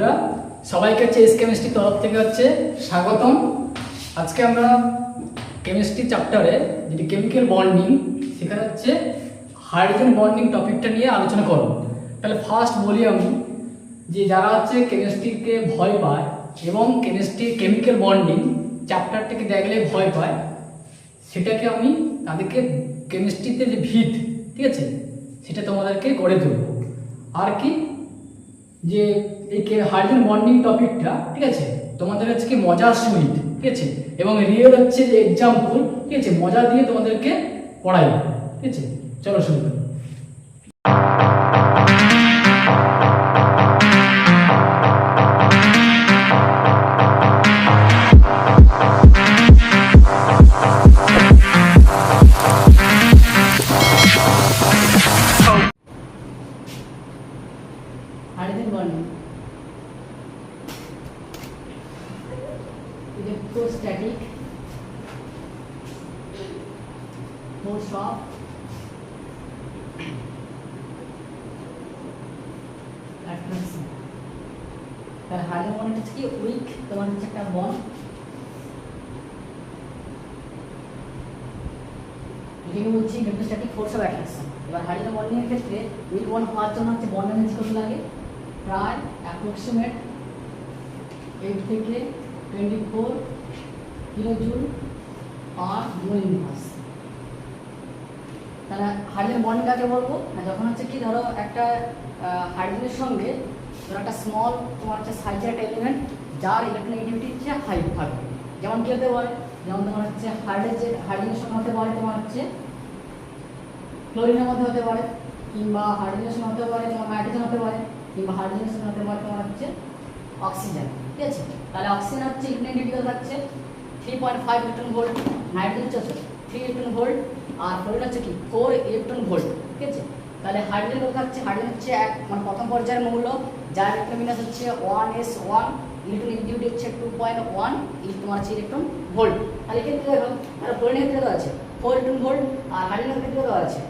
বন্ধুরা, সবাইকে হচ্ছে এস কেমিস্ট্রি তরফ থেকে হচ্ছে স্বাগতম। আজকে আমরা কেমিস্ট্রি চ্যাপ্টারে যেটি কেমিক্যাল বন্ডিং সেখানে হচ্ছে হাইড্রোজেন বন্ডিং টপিকটা নিয়ে আলোচনা করব। তাহলে ফার্স্ট বলি আমি যে যারা হচ্ছে কেমিস্ট্রিকে ভয় পায় এবং কেমিস্ট্রি কেমিক্যাল বন্ডিং চ্যাপ্টারটাকে দেখলে ভয় পায়, সেটাকে আমি তাদেরকে কেমিস্ট্রিতে যে ভিত, ঠিক আছে? সেটা তোমাদেরকে করে দেবো আর কি? যে এই হাইড্রোজেন বন্ডিং টপিকটা ঠিক আছে? তোমাদের কাছে কি মজার সহিত ঠিক আছে? এবং রিয়েল হচ্ছে যে এক্সাম্পল ঠিক আছে? মজা দিয়ে তোমাদেরকে পড়াই, ঠিক আছে? চলো শুরু করি। তোমার হচ্ছে একটা বন্ড এটাকে বলছি ইলেকট্রোস্ট্যাটিক ফোর্স অফ অ্যাট্রাকশন এবার হাইড্রোজেন বন্ডিং এর ক্ষেত্রে উইক বন্ড হওয়ার জন্য হচ্ছে বন্ড এনার্জি কত লাগে। প্রায় অ্যাপ্রক্সিমেট এইট থেকে twenty four kilo joule per mole inverse তাহলে হাইড্রোজেন বন্ড কাকে বলব? না, যখন হচ্ছে কি ধরো একটা হাইড্রোজেনের সঙ্গে ধরো একটা স্মল তোমার হচ্ছে সাইজের একটা এলিমেন্ট যার ইলেকট্রোনেগেটিভিটি হচ্ছে হাই থাকবে যেমন কি হতে পারে? যেমন তোমার হচ্ছে হাইড্রোজেন হাইড্রোজেনের সঙ্গে হতে পারে তোমার হচ্ছে ক্লোরিনের মধ্যে হতে পারে, কিংবা হাইড্রোজেনের সঙ্গে হতে পারে তোমার নাইট্রোজেন হতে পারে, কিংবা হাইড্রোজেনের সঙ্গে হতে পারে তোমার হচ্ছে অক্সিজেন ঠিক আছে? তাহলে অক্সিজেন হচ্ছে ইলেকট্রোনেগেটিভ থাকছে three point five electron volt nitrogen হচ্ছে থ্রি ইলেকট্রন ভোল্ট আর ফ্লোরিন হচ্ছে কি? ফোর ইলেকট্রন ভোল্ট ঠিক আছে? তাহলে হাইড্রোজেন থাকছে? হাইড্রোজেন হচ্ছে এক মানে প্রথম পর্যায়ের মৌল, যার ইলেকট্রোমিনাস হচ্ছে one S one electronegativity হচ্ছে টু পয়েন্ট ওয়ান তোমার হচ্ছে ইলেকট্রন ভোল্ট তাহলে এক্ষেত্রে দেখো তাহলে ফ্লোরিনের ক্ষেত্রে দেওয়া আছে। ফোর ইলেকট্রন ভোল্ট আর হাইড্রোজেনের ক্ষেত্রে দেওয়া আছে।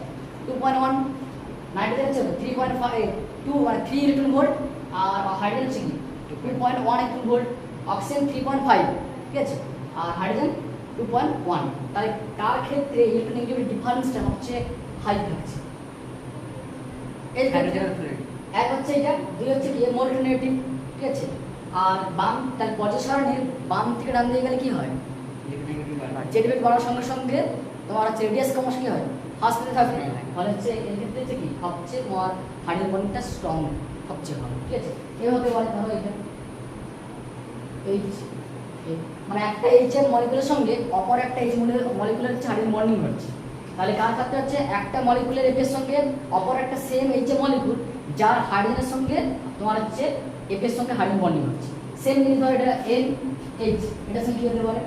টু পয়েন্ট ওয়ান নাইট্রোজেন হচ্ছে থ্রি পয়েন্ট ফাইভ টু মানে থ্রি ইলেকট্রন ভোল্ট আর হাইড্রোজেন হচ্ছে কি? Two point one electron volt oxygen three point five ঠিক আছে? আর হাইড্রোজেন টু পয়েন্ট ওয়ান তাহলে কার ক্ষেত্রে ইলেকট্রোনেগেটিভ ডিফারেন্সটা হচ্ছে হাই থাকছে? এই ক্ষেত্রে এক হচ্ছে এটা দুই হচ্ছে কি? মোর নেগেটিভ ঠিক আছে? আর বাম তার পর্যায় সারণীর বাম থেকে ডান দিয়ে গেলে কি হয়? জেডিবেট বাড়ার সঙ্গে সঙ্গে তোমার হচ্ছে রেডিয়াস ক্রমশ কি হয়? ফার্স্ট পেতে থাকবে। ফলে হচ্ছে এর ক্ষেত্রে হচ্ছে কি? সবচেয়ে তোমার হাড়ির বন্ডটা স্ট্রং সবচেয়ে ভালো ঠিক আছে? এ হতে পারে ধরো এটা এইচ মানে একটা এইচ এর মলিকুলের সঙ্গে অপর একটা এইচ মলিকুলের হচ্ছে হাড়ির বন্ডিং হচ্ছে। তাহলে কার ক্ষেত্রে হচ্ছে? একটা মলিকুলের এফের সঙ্গে অপর একটা সেম এইচ এর মলিকুল যার হাইড্রোজেনের সঙ্গে তোমার হচ্ছে এফের সঙ্গে হাইড্রোজেন বন্ডিং হচ্ছে। সেম জিনিস ধরো এটা এন এইচ এটার সঙ্গে কি হতে পারে?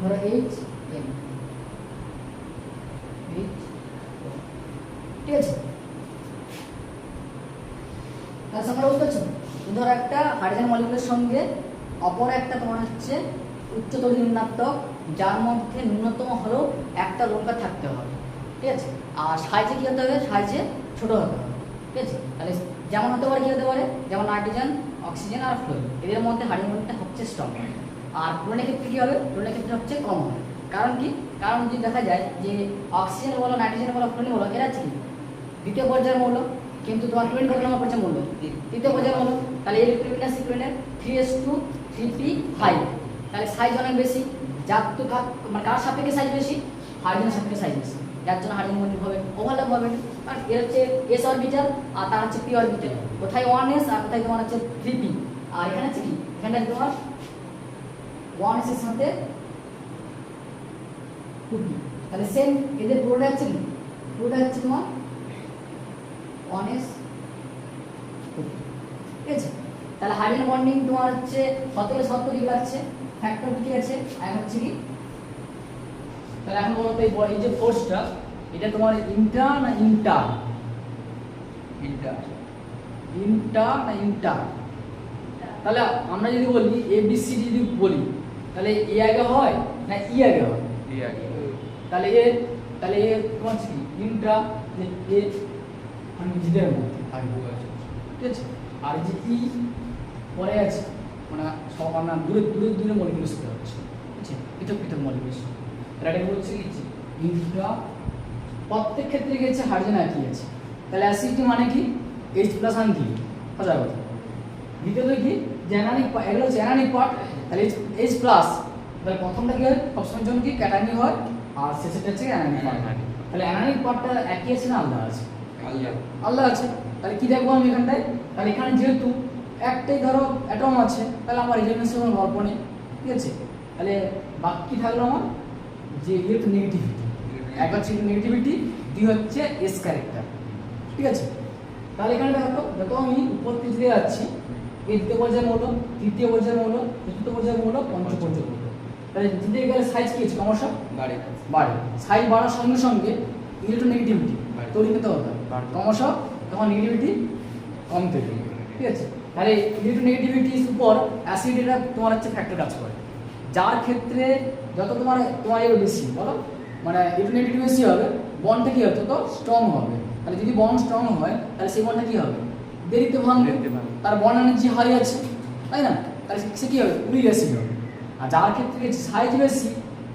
ধরো এইচ এন ঠিক আছে? তাহলে তোমরা বুঝতে পারছ? ধরো একটা হাইড্রোজেন মলিকুলের সঙ্গে অপর একটা তোমার হচ্ছে উচ্চতর ঋণাত্মক, যার মধ্যে ন্যূনতম হলেও একটা লঙ্কা থাকতে হবে। ঠিক আছে? আর সাইজে কী হতে হবে? সাইজে ছোট হতে হবে। ঠিক আছে? তাহলে যেমন হতে পারে কী হতে পারে? যেমন নাইট্রোজেন, অক্সিজেন আর ফ্লোরিন এদের মধ্যে হাইড্রোজেনটা সবচেয়ে স্ট্রং আর ফ্লোরিনের ক্ষেত্রে কী হবে? ফ্লোরিনের ক্ষেত্রে সবচেয়ে কম হবে। কারণ কি? কারণ যদি দেখা যায় যে অক্সিজেন বলো, নাইট্রোজেন বলো ফ্লোরিন বলো, এরা হচ্ছে কি দ্বিতীয় পর্যায়ের মৌল। কিন্তু তোমার ফ্লোরিন কত নম্বর পর্যায়ে মূল্য তৃতীয় পর্যায়ের মৌল। তাহলে ইলেকট্রোমিনাস ফ্লোরিনের three S two three P five তাহলে সাইজ অনেক বেশি। যার তো মানে কার সাপেক্ষে সাইজ বেশি? হাইড্রোজেনের সাপেক্ষে সাইজ বেশি। যার জন্য বন্ডিং হবে ওভারল্যাপ হবে কারণ এর হচ্ছে এস অরবিটাল আর তার হচ্ছে পি অরবিটাল কোথায় ওয়ান এস আর কোথায় তোমার হচ্ছে থ্রি পি আর এখানে হচ্ছে কি? এখানে তোমার ওয়ান এস এর সাথে টু পি তাহলে সেম এদের পুরোটা হচ্ছে কি? পুরোটা হচ্ছে তোমার ওয়ান এস ঠিক আছে? তাহলে হাইড্রোজেন বন্ডিং তোমার হচ্ছে সতেরো, সত্তর আছে। ফ্যাক্টর কি আছে? এক হচ্ছে কি? তাহলে এখন বলো তো এই এই যে ফোর্সটা এটা তোমার ইন্টার না ইন্টার ইন্টার ইন্টার না ইন্টার তাহলে আমরা যদি বলি এ বি সি যদি বলি তাহলে এ আগে হয় না ই আগে হয়? তাহলে এ তাহলে এ তোমার কি? ইন্ট্রা এ আমি নিজেদের মধ্যে থাকবে। ঠিক আছে? আর যে ই পরে আছে মানে সব আমরা দূরে দূরে দূরে সাথে হচ্ছে বুঝছি পৃথক পৃথক মলিকুল তাহলে এটা বলছে কি? ইন্ট্রা প্রত্যেক ক্ষেত্রে গেছে হাইড্রোজেন একই আছে। তাহলে অ্যাসিডটি মানে কি? এইচ প্লাস আন কি কথা কথা। দ্বিতীয়ত কি? জ্যানানিক এগুলো হচ্ছে অ্যানানিক পার্ট তাহলে এইচ এইচ প্লাস তাহলে প্রথমটা কি হয়? সবসময়ের জন্য কি? ক্যাটানিক হয়? আর শেষেরটা হচ্ছে অ্যানানিক পার্ট তাহলে অ্যানানিক পার্টটা একই আছে না আলাদা আছে? আলাদা। আছে। তাহলে কি দেখব আমি এখানটায়? তাহলে এখানে যেহেতু একটাই ধরো অ্যাটম আছে তাহলে আমার রিজনেশন কোনো গল্প নেই ঠিক আছে? তাহলে বাকি থাকল আমার যে ইলেক্ট্রো নেগেটিভিটি এক হচ্ছে নেগেটিভিটি দুই হচ্ছে এস ক্যারেক্টার ঠিক আছে? তাহলে এখানে দেখো যত আমি উপর দিক যাচ্ছি। এই দ্বিতীয় পর্যায়ে মৌল তৃতীয় পর্যায়ে মৌল চতুর্থ পর্যায়ে মৌল পঞ্চম পর্যায়ে মৌল। তাহলে দ্বিতীয় গেলে সাইজ কি আছে? ক্রমশ বাড়ে। বাড়ে। সাইজ বাড়ার সঙ্গে সঙ্গে ইলেকট্রোনেগেটিভিটি। তৈরি হতে হবে। ক্রমশ তখন নেগেটিভিটি কমতে ঠিক আছে? তাহলে ইলেকট্রোনেগেটিভিটির উপর অ্যাসিড এটা তোমার হচ্ছে ফ্যাক্টর কাজ করে। যার ক্ষেত্রে যত তোমার তোমার এর বেশি বলো? মানে ইলেকট্রোনেগেটিভ বেশি হবে বন্ডটা কি হবে? তত স্ট্রং হবে। তাহলে যদি বন্ড স্ট্রং হয় তাহলে সেই বনটা কি হবে? দেরিতে ভাঙবে। তার বন্ড এনার্জি হাই আছে তাই না? তাহলে সে কি হবে? উড়ি বেশি হবে। আর যার ক্ষেত্রে সাইজ বেশি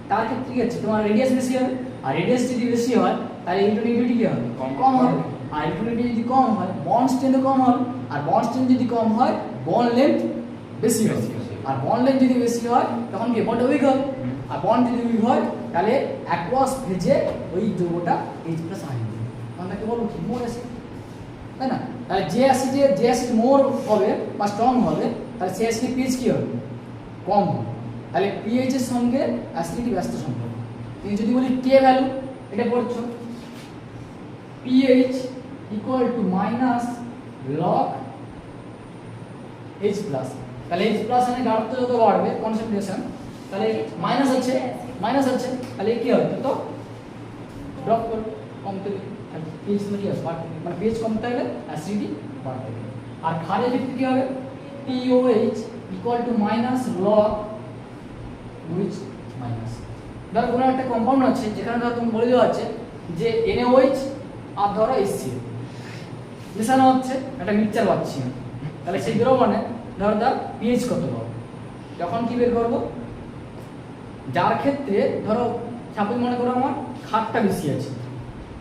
তার ক্ষেত্রে কি হচ্ছে? তোমার রেডিয়াস বেশি হবে। আর রেডিয়াস যদি বেশি হয় তাহলে ইলেকট্রোনেগেটিভিটি কি হবে? কম কম হবে। আর ইলেকট্রোনেগেটিভিটি যদি কম হয় বন্ড স্ট্রেন্থ কম হবে। আর বন্ড স্ট্রেন্থ যদি কম হয় বন্ড লেন্থ বেশি হবে। আর বন্ড লেন্থ যদি বেশি হয় তখন কি বন্ড উইক আর বন্ড যদি উইক হয় তাহলে অ্যাকোয়াস ভেজে ওই যৌগটা এইচ প্লাস আইন আমরা কি বলব? কি মোর অ্যাসিড তাই না? তাহলে যে অ্যাসিডে যে অ্যাসিড মোর হবে বা স্ট্রং হবে তাহলে সেই অ্যাসিডের পিএইচ কি হবে? কম হবে। তাহলে পিএইচ এর সঙ্গে অ্যাসিডিটি ব্যস্ত সম্পর্ক। তুমি যদি বলি কে ভ্যালু এটা পড়ছো pH equal to minus log H plus তাহলে এইচ প্লাস মানে গাঢ়ত্ব যত বাড়বে কনসেন্ট্রেশন তাহলে মাইনাস আছে মাইনাস আছে তাহলে কি হবে তত ড্রপ করবে পিএইচ মানে হবে? বাড়তে মানে পিএইচ কমতে গেলে অ্যাসিডিটি বাড়তে থাকবে আর ক্ষারের ক্ষেত্রে কি হবে? POH equal to minus log which minus ধরো কোনো একটা কম্পাউন্ড আছে, যেখানে ধরো তুমি বলে দেওয়া আছে যে এনএওএইচ আর ধরো এসসি মেশানো হচ্ছে, একটা মিক্সচার পাচ্ছি। তাহলে সেই মানে ধরো তার পিএইচ কত পাবো? তখন কি বের করব? যার ক্ষেত্রে ধরো সাপোজ মনে করো আমার খাটটা বেশি আছে।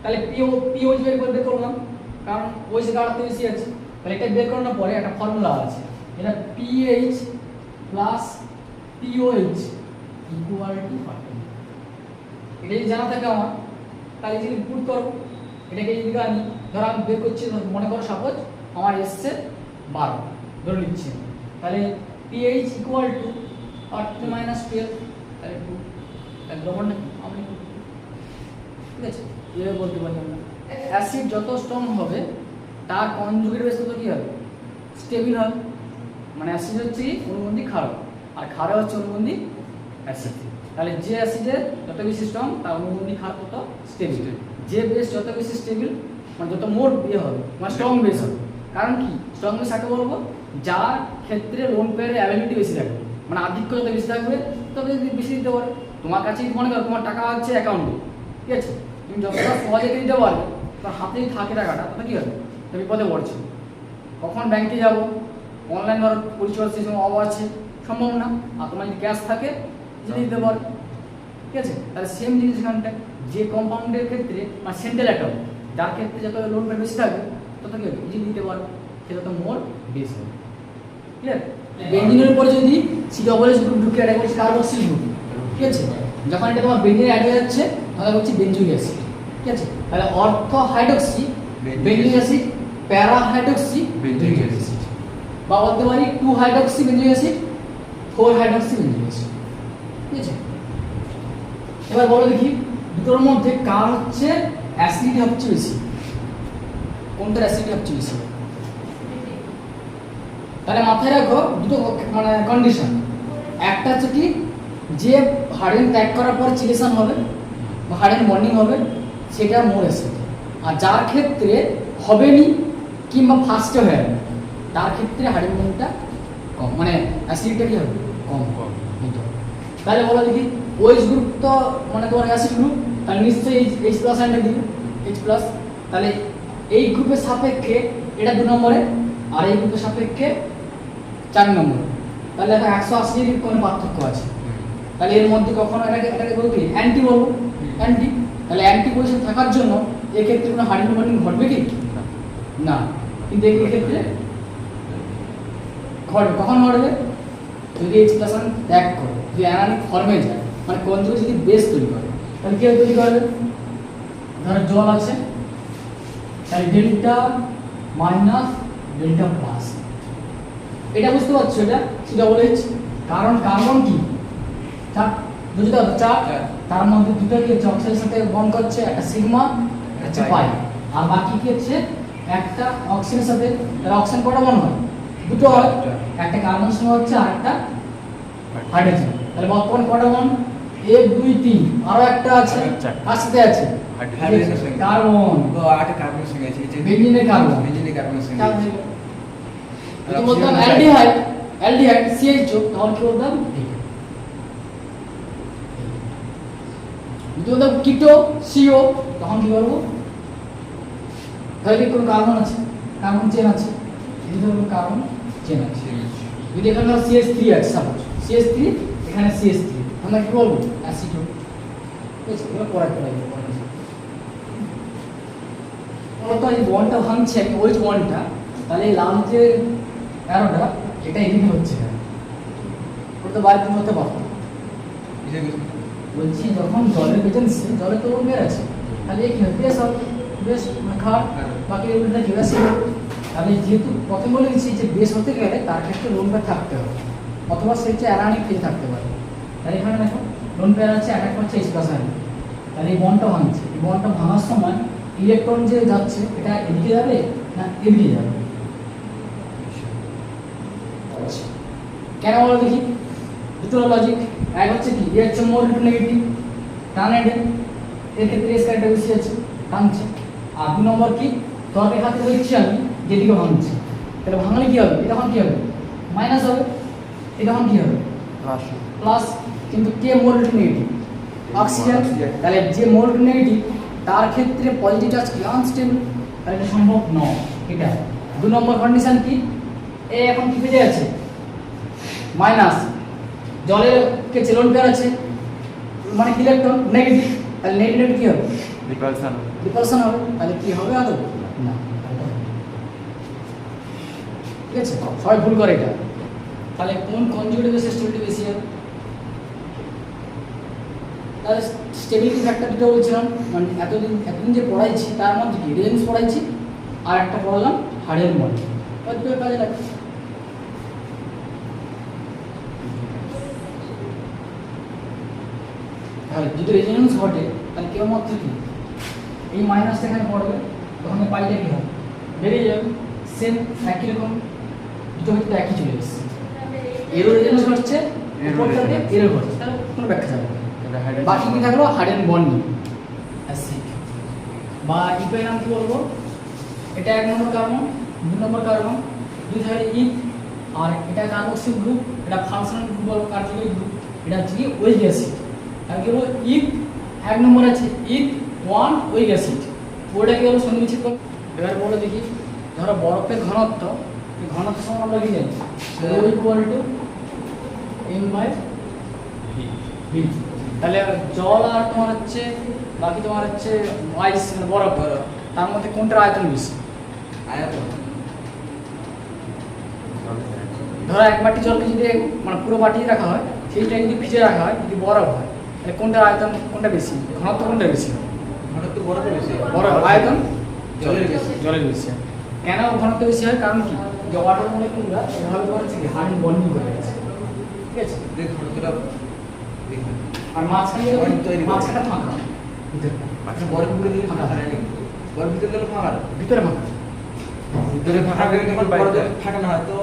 তাহলে পিও পিওইচ বের করে বের করলাম। কারণ ওই যে গাঢ়ত্ব বেশি আছে। তাহলে এটা বের করানোর পরে একটা ফর্মুলা আছে। এটা pH plus pOH equal to fourteen এটা যদি জানা থাকে আমার, তাহলে যদি পুট করব এটাকে যদি আনি। ধরো আমি বের করছি, মনে করো সাপোজ আমার এসছে বারো। ধরে নিচ্ছি। তাহলে pH equal to fourteen minus twelve তাহলে টু তাহলে দ্রবণটা কি আমি ঠিক আছে এভাবে বলতে পারি আমরা। অ্যাসিড যত স্ট্রং হবে তার কনজুগেট বেস তত কী হবে? স্টেবিল হবে। মানে অ্যাসিড হচ্ছে অনুবন্ধী ক্ষারক আর ক্ষার হচ্ছে অনুবন্ধী অ্যাসিড তাহলে যে অ্যাসিডের যত বেশি স্ট্রং তার অনুবন্ধী ক্ষার তত স্টেবিল যে বেস যত বেশি স্টেবিল মানে যত মোর ইয়ে হবে মানে স্ট্রং বেস হবে। কারণ কি? স্ট্রং বেস কাকে বলব? যার ক্ষেত্রে লোন পেয়ারের অ্যাভেলিটি বেশি থাকবে মানে আধিক্য যত বেশি থাকবে, তবে যদি বেশি দিতে পারে, তোমার কাছে মনে করো তোমার টাকা আছে অ্যাকাউন্টে ঠিক আছে? তুমি যতটা সহজে দিতে পারবে, তোমার হাতেই থাকে টাকাটা, তাতে কি হবে? তুমি বিপদে পড়ছো। কখন ব্যাংকে যাব? অনলাইন ধরো সেই সময় অভাব আছে, সম্ভব না। আর তোমার যদি ক্যাশ থাকে যদি দিতে পারো। ঠিক আছে? তাহলে সেম জিনিস এখানটা যে কম্পাউন্ডের ক্ষেত্রে বা সেন্ট্রাল অ্যাকাউন্ট যার ক্ষেত্রে যত লোন বেশি থাকবে, তত কি হবে? ইজি দিতে পারবে সেটা তো মোর বেশি হবে ক্লিয়ার বেঞ্জিনের উপরে যদি সি ডবল এস গ্রুপ ঢুকে অ্যাড করছি কার্বক্সিল গ্রুপ ঠিক আছে? যখন এটা তোমার বেঞ্জিন অ্যাড হয়ে যাচ্ছে তাহলে হচ্ছে বেঞ্জুইক অ্যাসিড ঠিক আছে? তাহলে অর্থ hydroxy benzoic acid para hydroxy benzoic acid বা বলতে পারি two hydroxy benzoic acid four hydroxy benzoic acid ঠিক আছে? এবার বলো দেখি দুটোর মধ্যে কার হচ্ছে অ্যাসিডিটি সবচেয়ে বেশি? কোনটার অ্যাসিডিটি সবচেয়ে বেশি? তাহলে মাথায় রাখো দুটো মানে কন্ডিশন একটা হচ্ছে কি যে হার্ডেন ত্যাগ করার পর চিলেশন হবে বা হার্ডেন বন্ডিং হবে সেটা মোর অ্যাসিড আর যার ক্ষেত্রে হবেনি কিংবা ফার্স্টে হয়ে যাবে তার ক্ষেত্রে হার্ডেন মর্নিংটা কম। মানে অ্যাসিডটা কি হবে? কম। কম। এইটা। তাহলে বলো দেখি ওইচ গ্রুপ তো মানে তোমার অ্যাসিড গ্রুপ তাহলে নিশ্চয়ই এইচ প্লাস অ্যান্ড দিবে এইচ প্লাস তাহলে এই গ্রুপের সাপেক্ষে এটা দু নম্বরে আর এই গ্রুপের সাপেক্ষে চার নম্বর। তাহলে দেখো একশো আশি ডিগ্রির কোনো পার্থক্য আছে। তাহলে এর মধ্যে কখনো এটাকে এটাকে বলব কি? অ্যান্টি বলব। অ্যান্টি তাহলে অ্যান্টি পজিশন থাকার জন্য এক্ষেত্রে কোনো হাইড্রোজেন বন্ডিং ঘটবে কি? না। কিন্তু এক্ষেত্রে ঘটবে। কখন ঘটবে? যদি এক্সপ্রেশন ত্যাগ করে, যদি অ্যানানিক ফর্মে যায় মানে কঞ্জুগে যদি বেস তৈরি করে, তাহলে কেউ তৈরি করবে? ধরো জল আছে, তাহলে ডেল্টা মাইনাস ডেল্টা প্লাস এটা বুঝতে পারছ এটা? সেটা বলেছি কারণ কার্বন কি? চার বুঝতে পারছ? চার চার। তার মধ্যে দুটো কি হচ্ছে? অক্সিজেনের সাথে বন্ড করছে একটা সিগমা একটা পাই। পাই। আর বাকি কি হচ্ছে? একটা অক্সিজেনের সাথে তাহলে অক্সিজেন কটা বন্ড হয়? দুটো হয়। একটা কার্বন সঙ্গে হচ্ছে আর একটা হাইড্রোজেন তাহলে বর্তমান কটা বন্ড এক দুই তিন। আরও একটা আছে। কার সাথে আছে। কার্বন তো আটে কার্বনের সঙ্গে আছে। বেঞ্জিনের কার্বন বেঞ্জিনের কার্বনের সঙ্গে আছে। যদি বলতাম অ্যালডিহাইড অ্যালডিহাইড সিএইচও তখন কি বলতাম? যদি বলতাম কিটো সিও তখন কি বলব তাহলে কোনো কার্বন আছে? কার্বন চেন আছে? যদি ধরুন কার্বন চেন আছে? যদি এখানে সিএস থ্রি আছে সাপোজ সিএস থ্রি এখানে সিএস থ্রি আমরা কি বলব অ্যাসিডো পরে পরে মূলত এই বনটা ভাঙছে ওই বনটা তাহলে লাল যে অ্যারোটা এটা এদিকে হচ্ছে না। ওটা তো বাইরে হতে পারতো বলছি যখন জলের এজেন্সি জলে তো বের আছে। তাহলে কি হবে। বেশ বেশ মানে খারাপ বাকি এগুলোটা বেশ তাহলে যেহেতু প্রথম বলে দিচ্ছি যে বেশ হতে গেলে তার ক্ষেত্রে লোন পেয়ার থাকতে হবে। অথবা সে হচ্ছে অ্যারানিক ফেজ থাকতে পারে। তাহলে এখানে দেখো লোন পেয়ার আছে অ্যাটাক করছে এক্সপ্রেশন তাহলে এই বনটা ভাঙছে। এই বনটা ভাঙার সময় ইলেকট্রন যে যাচ্ছে, এটা এদিকে যাবে না এদিকে যাবে? কেন বলো দেখি? দুটো লজিক এক হচ্ছে কি? এর হচ্ছে মোর নেগেটিভ টান এডে এর ক্ষেত্রে এস কারেন্টটা বেশি আছে টানছে আর দু নম্বর কি? তোমাকে হাতে দিচ্ছি আমি যেদিকে ভাঙছে। তাহলে ভাঙলে কি হবে? এটা তখন কি হবে? মাইনাস হবে। এটা তখন কি হবে? প্লাস কিন্তু কে মোর নেগেটিভ অক্সিজেন তাহলে যে মোর নেগেটিভ তার ক্ষেত্রে পজিটিভ চার্জ কি? আনস্টেবল তাহলে এটা সম্ভব নয়। এটা। দু নম্বর কন্ডিশন কি? এ এখন কি পেয়ে আছে মাইনাস জলে কে চেলন পেয়ার আছে? মানে কি ইলেকট্রন নেগেটিভ তাহলে নেগেটিভ কি হবে? রিপালশন হবে। তাহলে কি হবে আদৌ? না। ঠিক আছে? সবাই ভুল করে এটা। তাহলে কোন কনজুগেটিভ বেসে স্টেবিলিটি বেশি হবে? তাহলে স্টেবিলিটি ফ্যাক্টর যেটা বলছিলাম। মানে এতদিন এতদিন যে পড়াইছি তার মধ্যে কি? রেঞ্জ পড়াইছি আর একটা পড়ালাম হাড়ের মডেল কাজে লাগে তাহলে যদি রেজোনেন্স ঘটে তাহলে কেবলমাত্র কি? এই মাইনাসটা এখানে পড়বে তখন পাইটা কি হবে? বেরিয়ে যাবে সেম একই রকম দুটো ভিতরে একই চলে এসছে। এরও রেজোনেন্স ঘটছে উপরটাতে এরো ঘটছে তাহলে কোনো ব্যাখ্যা যাবে বাকি কি থাকল? হার্ডেন বন্ডিং বা ইপের নাম কি বলব? এটা এক নম্বর কার্বন দু নম্বর কার্বন দুই ধারে ইথ আর এটা কার্বক্সিল গ্রুপ এটা ফাংশনাল গ্রুপ বলব কার্যকরী গ্রুপ এটা হচ্ছে কি ওইক অ্যাসিড আর কি বলব ইথ এক নম্বর আছে ইথ ওয়ান ওইক অ্যাসিড ওটা কি হলো সন্ধি বিচ্ছিন্ন এবার বলো দেখি, ধরো বরফের ঘনত্ব ঘনত্ব সমান আমরা কি জানি? ও ইকুয়াল টু এম বাই তাহলে জল আর তোমার হচ্ছে, বাকি তোমার হচ্ছে আইস মানে বরফ। তার মধ্যে কোনটার আয়তন বেশি? আয়তন। ধরো এক বাটি জলকে যদি মানে পুরো বাটি রাখা হয়, সেইটা যদি ভিজে রাখা হয়, যদি বরফ হয় তাহলে কোনটার আয়তন কোনটা বেশি? ঘনত্ব কোনটা বেশি? ঘনত্ব বেশি। আয়তন? জলের বেশি। জলের বেশি। কেন ঘনত্ব বেশি হয়? কারণ কি? যে ওয়াটার মলিকুলরা এভাবে করে হচ্ছে কি হার্ড বন্ডিং করে গেছে। ঠিক আছে? ঘনত্বটা। আর মাঝখানে। মাঝখানটা ফাঁকা। ভিতরটা বরফ পুরো দিকে ফাঁকা থাকে? বরফ ভিতরে দিলে ফাঁকা ভিতরে ফাঁকা। ভিতরে ফাঁকা যখন বরফ ফাঁকা। না হয় তো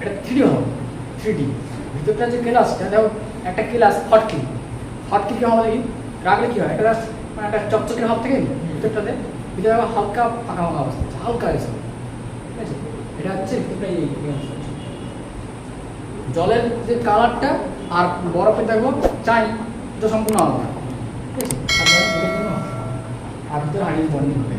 এটা থ্রি হবে। থ্রি ডি ভিতরটা যে কেলাসটা দেখো একটা কেলাস ফটকি ফটকি কি হবে দেখি রাখলে কি হয়? একটা মানে একটা চকচকে ভাব থাকে? ভিতরটাতে ভিতরে হালকা ফাঁকা ফাঁকা অবস্থা আছে, হালকা এসে ঠিক আছে? এটা হচ্ছে ভিতরটা এই এই অংশটা। জলের যে কালারটা আর বরফে দেখব চাই এটা সম্পূর্ণ আলাদা। ঠিক আছে? আর ভিতরে ভিতরে হাইড্রোজেন হবে।